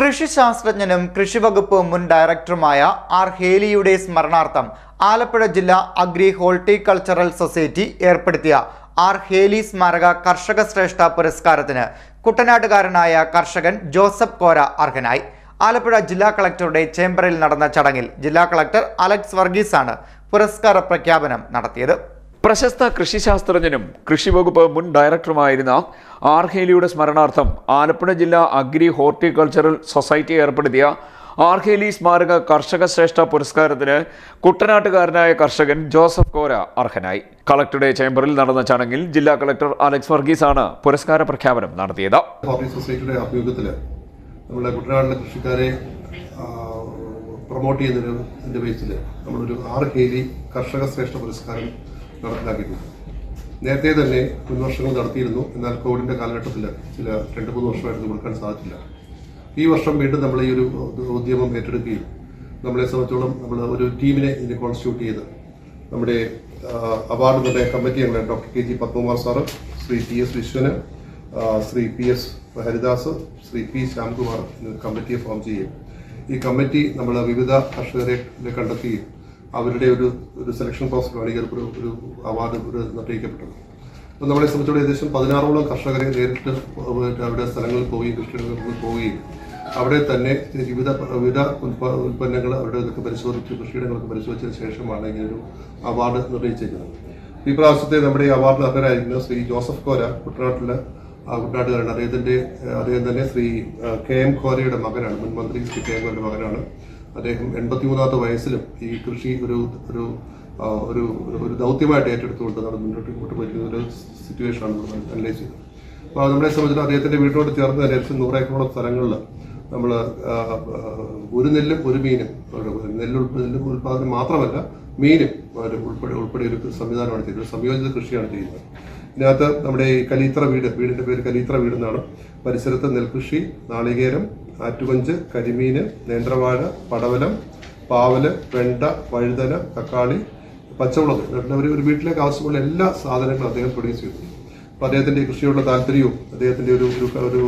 കൃഷിശാസ്ത്രജ്ഞനും കൃഷിവകുപ്പ് മുൻ ഡയറക്ടറുമായ ആർ ഹേലിയുടെ സ്മരണാർത്ഥം ആലപ്പുഴ ജില്ലാ അഗ്രി ഹോർട്ടിക്കൾച്ചറൽ സൊസൈറ്റി ഏർപ്പെടുത്തിയ ആർ ഹേലി സ്മാരക കർഷക ശ്രേഷ്ഠ പുരസ്കാരത്തിന് കുട്ടനാട്ടുകാരനായ കർഷകൻ ജോസഫ് കോര അർഹനായി. ആലപ്പുഴ ജില്ലാ കളക്ടറുടെ ചേംബറിൽ നടന്ന ചടങ്ങിൽ ജില്ലാ കളക്ടർ അലക്സ് വർഗീസാണ് പുരസ്കാര പ്രഖ്യാപനം നടത്തിയത്. പ്രശസ്ത കൃഷിശാസ്ത്രജ്ഞനും കൃഷിവകുപ്പ് മുൻ ഡയറക്ടറുമായിരുന്ന ആർഹേലിയുടെ സ്മരണാർത്ഥം ആലപ്പുഴ ജില്ലാ അഗ്രി ഹോർട്ടിക്കൾച്ചറൽ സൊസൈറ്റി ഏർപ്പെടുത്തിയ ആർഹേലി സ്മാരക കർഷക ശ്രേഷ്ഠ പുരസ്കാരത്തിന് കുട്ടനാട്ടുകാരനായ കർഷകൻ ജോസഫ് കോര അർഹനായി. കളക്ടറുടെ ചേംബറിൽ നടന്ന ചടങ്ങിൽ ജില്ലാ കളക്ടർ അലക്സ് വർഗീസാണ് പുരസ്കാര പ്രഖ്യാപനം നടത്തിയത്. സൊസൈറ്റിയുടെ ആഭിമുഖ്യത്തിൽ നമ്മുടെ കുട്ടനാട്ടിലെ കൃഷിക്കാരെ പ്രൊമോട്ട് ചെയ്യുന്നൊരു ഇതിന്റെ ബേസിൽ നമ്മളൊരു ആർ ജി കർഷക ശ്രേഷ്ഠ പുരസ്കാരം നടപ്പിലാക്കിയിട്ടുണ്ട്. നേരത്തെ തന്നെ മുൻവർഷങ്ങൾ നടത്തിയിരുന്നു. എന്നാൽ കോവിഡിന്റെ കാലഘട്ടത്തിൽ ചില രണ്ട് മൂന്ന് വർഷമായിട്ട് ഇത് കൊടുക്കാൻ സാധിച്ചില്ല. ഈ വർഷം വീണ്ടും നമ്മൾ ഈ ഒരു ഉദ്യമം ഏറ്റെടുക്കുകയും നമ്മളെ സംബന്ധിച്ചോളം നമ്മൾ ഒരു ടീമിനെ ഇതിനെ കോൺസ്റ്റിറ്റ്യൂട്ട് ചെയ്ത് നമ്മുടെ അവാർഡ് നിർണയ കമ്മിറ്റി അംഗങ്ങൾ doctor K G Padmakumar sir Shri T S വിശ്വന് Shri P S Haridas Shri P Shyamkumar കമ്മിറ്റിയെ ഫോം ചെയ്യും ഈ കമ്മിറ്റി നമ്മൾ വിവിധ കർഷകരെ കണ്ടെത്തുകയും അവരുടെ ഒരു ഒരു സെലക്ഷൻ പ്രോസസ്സിലാണ് ഈ ഒരു ഒരു അവാർഡ് ഒരു നിർണയിക്കപ്പെട്ടത് അപ്പോൾ നമ്മളെ സംബന്ധിച്ചോളം ഏകദേശം പതിനാറോളം കർഷകരെ നേരിട്ട് അവരുടെ സ്ഥലങ്ങളിൽ പോവുകയും കൃഷിയിടങ്ങളിൽ പോവുകയും അവിടെ തന്നെ വിവിധ വിവിധ ഉൽപ്പ ഉൽപ്പന്നങ്ങൾ അവരുടെ ഇതൊക്കെ പരിശോധിച്ച് കൃഷിയിടങ്ങളൊക്കെ പരിശോധിച്ചതിന് ശേഷമാണ് ഇങ്ങനെ ഒരു അവാർഡ് നിർണയിച്ചിരിക്കുന്നത്. ഈ പ്രാവശ്യത്തെ നമ്മുടെ ഈ അവാർഡ് അർഹരായിരിക്കുന്ന ശ്രീ ജോസഫ് കോര കുട്ടനാട്ടിലെ കുട്ടനാട്ടുകാരാണ് അദ്ദേഹത്തിന്റെ അദ്ദേഹം തന്നെ ശ്രീ കെ എം കോരയുടെ മകനാണ്. മുൻ മന്ത്രി ശ്രീ കെ എം കോരയുടെ മകനാണ്. അദ്ദേഹം എൺപത്തിമൂന്നാമത്തെ വയസ്സിലും ഈ കൃഷി ഒരു ഒരു ഒരു ഒരു ദൗത്യമായിട്ട് ഏറ്റെടുത്തുകൊണ്ട് നമ്മൾ മുന്നോട്ട് കൊണ്ടുപോയിരിക്കുന്ന ഒരു സിറ്റുവേഷൻ ആണ് നമ്മൾ അനലൈസ് ചെയ്തത്. അപ്പോൾ നമ്മളെ സംബന്ധിച്ച് അദ്ദേഹത്തിന്റെ വീട്ടിനോട് ചേർന്ന് ഏകദേശം നൂറേക്കറോളം സ്ഥലങ്ങളിൽ നമ്മൾ ഒരു നെല്ലും ഒരു മീനും നെല്ല് നെല്ല് ഉൽപ്പാദനം മാത്രമല്ല മീനും ഉൾപ്പെടെ ഉൾപ്പെടെ ഒരു സംവിധാനമാണ് ചെയ്തത് സംയോജിത കൃഷിയാണ് ചെയ്യുന്നത്. ഇതിനകത്ത് നമ്മുടെ ഈ കലീത്ര വീട് വീടിന്റെ പേര് കലീത്ര വീട് എന്നാണ്. പരിസരത്ത് നെൽകൃഷി നാളികേരം ആറ്റുകൊഞ്ച് കരിമീൻ നേന്ത്രവാഴ പടവലം പാവൽ വെണ്ട വഴുതന തക്കാളി പച്ചമുളക് അവർ ഒരു വീട്ടിലേക്ക് ആവശ്യമുള്ള എല്ലാ സാധനങ്ങളും അദ്ദേഹം പ്രൊഡ്യൂസ് ചെയ്തു. അപ്പോൾ അദ്ദേഹത്തിന്റെ ഈ കൃഷിയോടുള്ള താല്പര്യവും അദ്ദേഹത്തിന്റെ ഒരു ഒരു ഒരു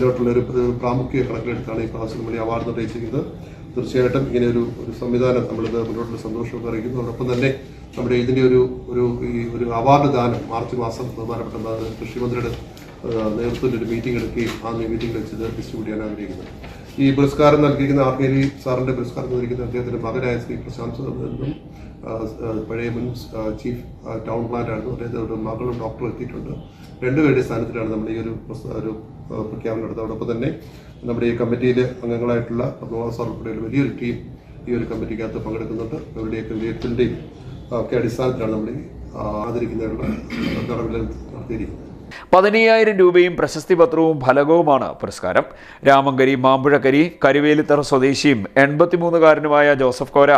ഒരു ഒരു പ്രാമുഖ്യ കണക്കിലെടുത്താണ് ഈ പ്രാവശ്യം ഈ അവാർഡ് നിർണയിച്ചിരിക്കുന്നത് തീർച്ചയായിട്ടും ഇങ്ങനെ ഒരു ഒരു സംവിധാനം നമ്മളിത് മുന്നോട്ടുള്ള സന്തോഷമൊക്കെ അറിയിക്കുന്നു. അതോടൊപ്പം തന്നെ നമ്മുടെ ഇതിന്റെ ഒരു ഒരു ഈ ഒരു അവാർഡ് ദാനം മാർച്ച് മാസം ബഹുമാനപ്പെട്ട കൃഷിമന്ത്രിയുടെ നേതൃത്വത്തിൽ ഒരു മീറ്റിംഗ് എടുക്കുകയും ആ മീറ്റിംഗ് വെച്ച് ഇത് ഡിസ്ട്രിബ്യൂട്ട് ചെയ്യാൻ ആഗ്രഹിക്കുന്നത് ഈ പുരസ്കാരം നൽകിയിരിക്കുന്ന ആർ കെ ലി സാറിന്റെ പുരസ്കാരം നൽകിയിരിക്കുന്ന അദ്ദേഹത്തിന്റെ മകനായ ശ്രീ പ്രശാന്ത് ആ, പഴയ മുൻ ചീഫ് ടൗൺ പ്ലാനായിരുന്നു അദ്ദേഹത്തിന്റെ മകളും ഡോക്ടർ എത്തിയിട്ടുണ്ട്. രണ്ടുപേരുടെ സ്ഥാനത്തിലാണ് നമ്മൾ ഈ ഒരു ഒരു പ്രഖ്യാപനം നടത്തുന്നത് അതോടൊപ്പം തന്നെ നമ്മുടെ ഈ കമ്മിറ്റിയിലെ അംഗങ്ങളായിട്ടുള്ള പത്മനാഭ സാർ ഉൾപ്പെടെ വലിയൊരു ടീം ഈ ഒരു കമ്മിറ്റിക്കകത്ത് പങ്കെടുക്കുന്നുണ്ട്. അവരുടെയൊക്കെ വിജയത്തിന്റെയും ഒക്കെ അടിസ്ഥാനത്തിലാണ് നമ്മൾ ആദരിക്കുന്നതിനുള്ള നടപടികൾ നടത്തിയിരിക്കുന്നത്. പതിനയ്യായിരം രൂപയും പ്രശസ്തി പത്രവും ഫലകവുമാണ് പുരസ്കാരം. രാമങ്കരി മാമ്പുഴക്കരി കരുവേലിത്തറ സ്വദേശിയും എൺപത്തിമൂന്നുകാരനുമായ ജോസഫ് കോര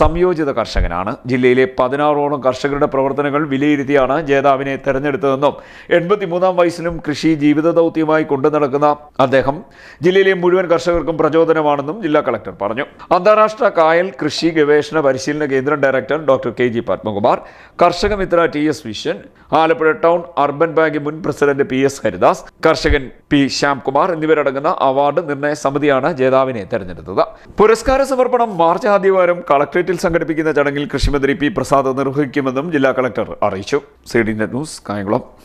സംയോജിത കർഷകനാണ്. ജില്ലയിലെ പതിനാറോളം കർഷകരുടെ പ്രവർത്തനങ്ങൾ വിലയിരുത്തിയാണ് ജേതാവിനെ തെരഞ്ഞെടുത്തതെന്നും എൺപത്തിമൂന്നാം വയസ്സിലും കൃഷി ജീവിത ദൗത്യമായി കൊണ്ടുനടക്കുന്ന അദ്ദേഹം ജില്ലയിലെ മുഴുവൻ കർഷകർക്കും പ്രചോദനമാണെന്നും ജില്ലാ കളക്ടർ പറഞ്ഞു. അന്താരാഷ്ട്ര കായൽ കൃഷി ഗവേഷണ പരിശീലന കേന്ദ്രം director doctor K G Padmakumar കർഷക Mitra T S Vishwan Alappuzha town urban bank മുൻ പ്രസിഡന്റ് പി എസ് ഹരിദാസ് കർഷകൻ പി ശ്യാംകുമാർ എന്നിവരടങ്ങുന്ന അവാർഡ് നിർണയ സമിതിയാണ് ജേതാവിനെ തെരഞ്ഞെടുത്തത്. പുരസ്കാര സമർപ്പണം മാർച്ച് ആദ്യവാരം കളക്ട്രേറ്റിൽ സംഘടിപ്പിക്കുന്ന ചടങ്ങിൽ കൃഷിമന്ത്രി പി പ്രസാദ് നിർവഹിക്കുമെന്നും ജില്ലാ കളക്ടർ അറിയിച്ചു. C D news Kayamkulam.